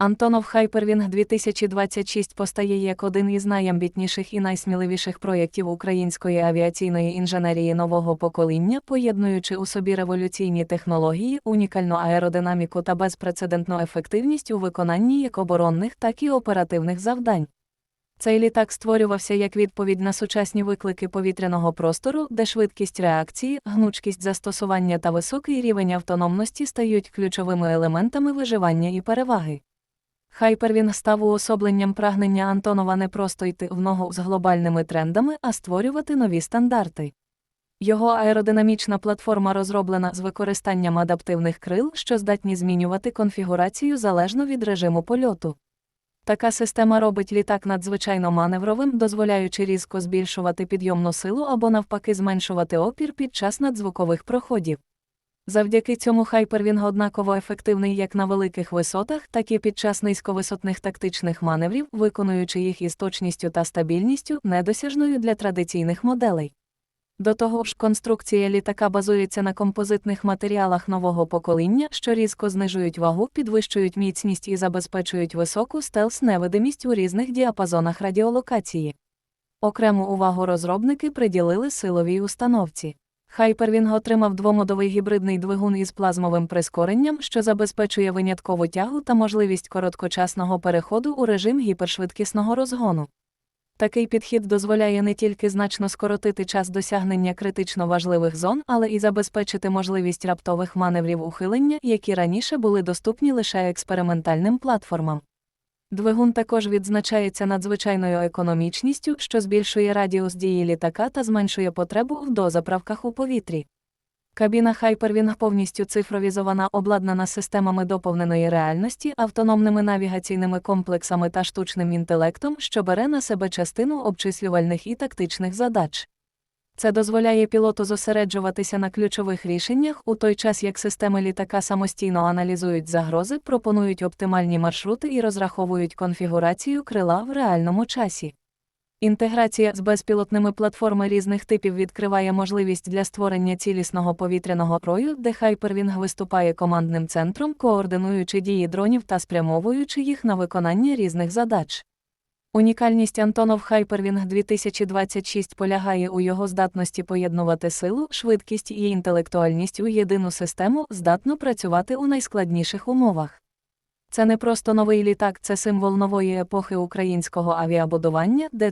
Антонов Хайпервінг 2026 постає як один із найамбітніших і найсміливіших проєктів української авіаційної інженерії нового покоління, поєднуючи у собі революційні технології, унікальну аеродинаміку та безпрецедентну ефективність у виконанні як оборонних, так і оперативних завдань. Цей літак створювався як відповідь на сучасні виклики повітряного простору, де швидкість реакції, гнучкість застосування та високий рівень автономності стають ключовими елементами виживання і переваги. Хайпервінг став уособленням прагнення Антонова не просто йти в ногу з глобальними трендами, а створювати нові стандарти. Його аеродинамічна платформа розроблена з використанням адаптивних крил, що здатні змінювати конфігурацію залежно від режиму польоту. Така система робить літак надзвичайно маневровим, дозволяючи різко збільшувати підйомну силу або навпаки зменшувати опір під час надзвукових проходів. Завдяки цьому хайпервінг однаково ефективний як на великих висотах, так і під час низьковисотних тактичних маневрів, виконуючи їх із точністю та стабільністю, недосяжною для традиційних моделей. До того ж, конструкція літака базується на композитних матеріалах нового покоління, що різко знижують вагу, підвищують міцність і забезпечують високу стелс-невидимість у різних діапазонах радіолокації. Окрему увагу розробники приділили силовій установці. Хайпервінг отримав двомодовий гібридний двигун із плазмовим прискоренням, що забезпечує виняткову тягу та можливість короткочасного переходу у режим гіпершвидкісного розгону. Такий підхід дозволяє не тільки значно скоротити час досягнення критично важливих зон, але і забезпечити можливість раптових маневрів ухилення, які раніше були доступні лише експериментальним платформам. Двигун також відзначається надзвичайною економічністю, що збільшує радіус дії літака та зменшує потребу в дозаправках у повітрі. Кабіна Hyperwing повністю цифровізована, обладнана системами доповненої реальності, автономними навігаційними комплексами та штучним інтелектом, що бере на себе частину обчислювальних і тактичних задач. Це дозволяє пілоту зосереджуватися на ключових рішеннях, у той час як системи літака самостійно аналізують загрози, пропонують оптимальні маршрути і розраховують конфігурацію крила в реальному часі. Інтеграція з безпілотними платформи різних типів відкриває можливість для створення цілісного повітряного рою, де Hyperwing виступає командним центром, координуючи дії дронів та спрямовуючи їх на виконання різних задач. Унікальність Антонов Хайпервінг 2026 полягає у його здатності поєднувати силу, швидкість і інтелектуальність у єдину систему, здатну працювати у найскладніших умовах. Це не просто новий літак, це символ нової епохи українського авіабудування, де